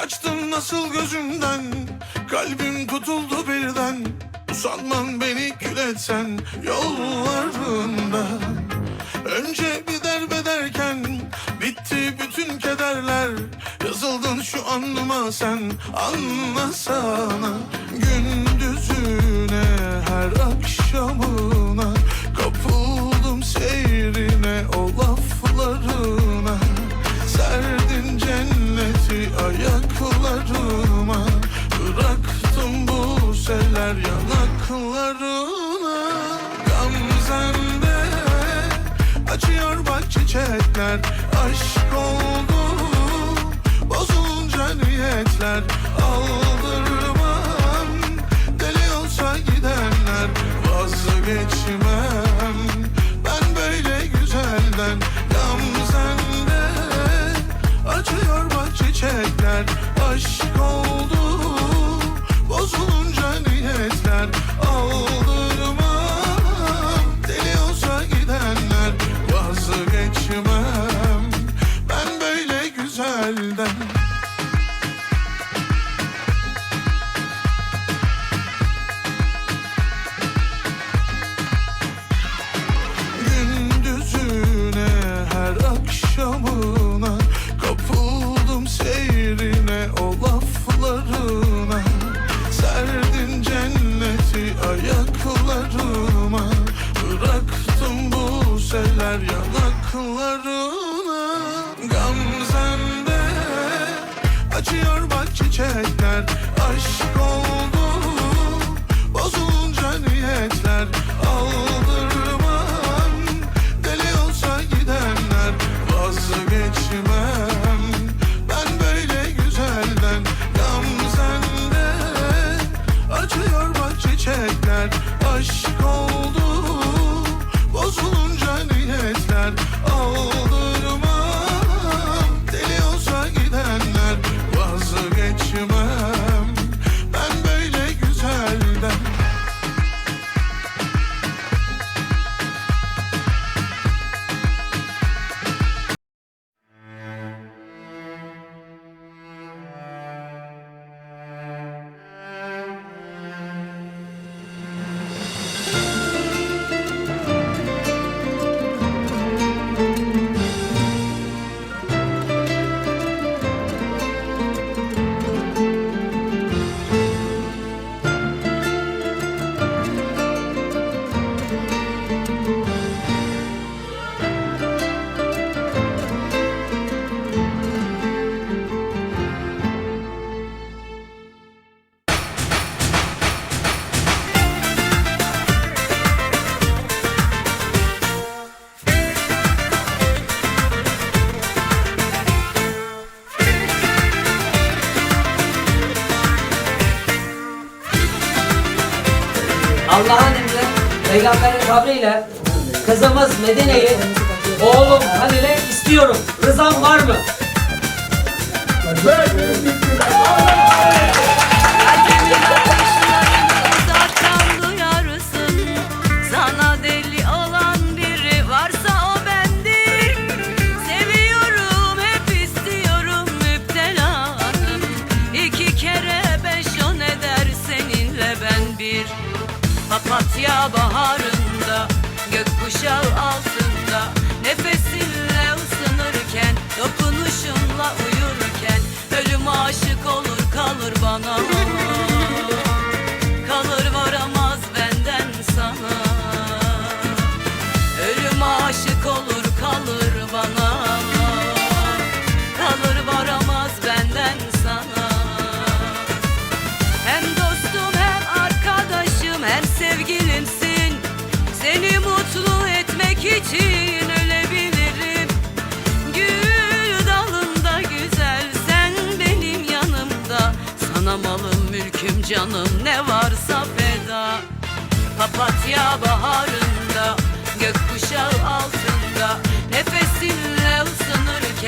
Kaçtın nasıl gözümden? Kalbim tutuldu birden. Usanman beni kül etsen Yollarında. Önce bir derbederken Bitti bütün kederler. Yazıldın şu anıma sen Anlasana çiçekler Aşk oldu bozulunca niyetler Aldırmam deli olsa gidenler Vazgeçmem. Ben böyle güzelden Gamzende açıyor bak çiçekler Aşk ayaklarıma Bıraktım bu seller yanaklarına çiçekler Allah'ın emri, peygamberin kabriyle kızımız Medine'yi oğlum Halil'e istiyorum. Rızan var mı? Uzaktan Papatya baharında Gökkuşağı altında Canım canım ne varsa feda. Papatya baharında Gökkuşağı altında Nefesinle ısınırken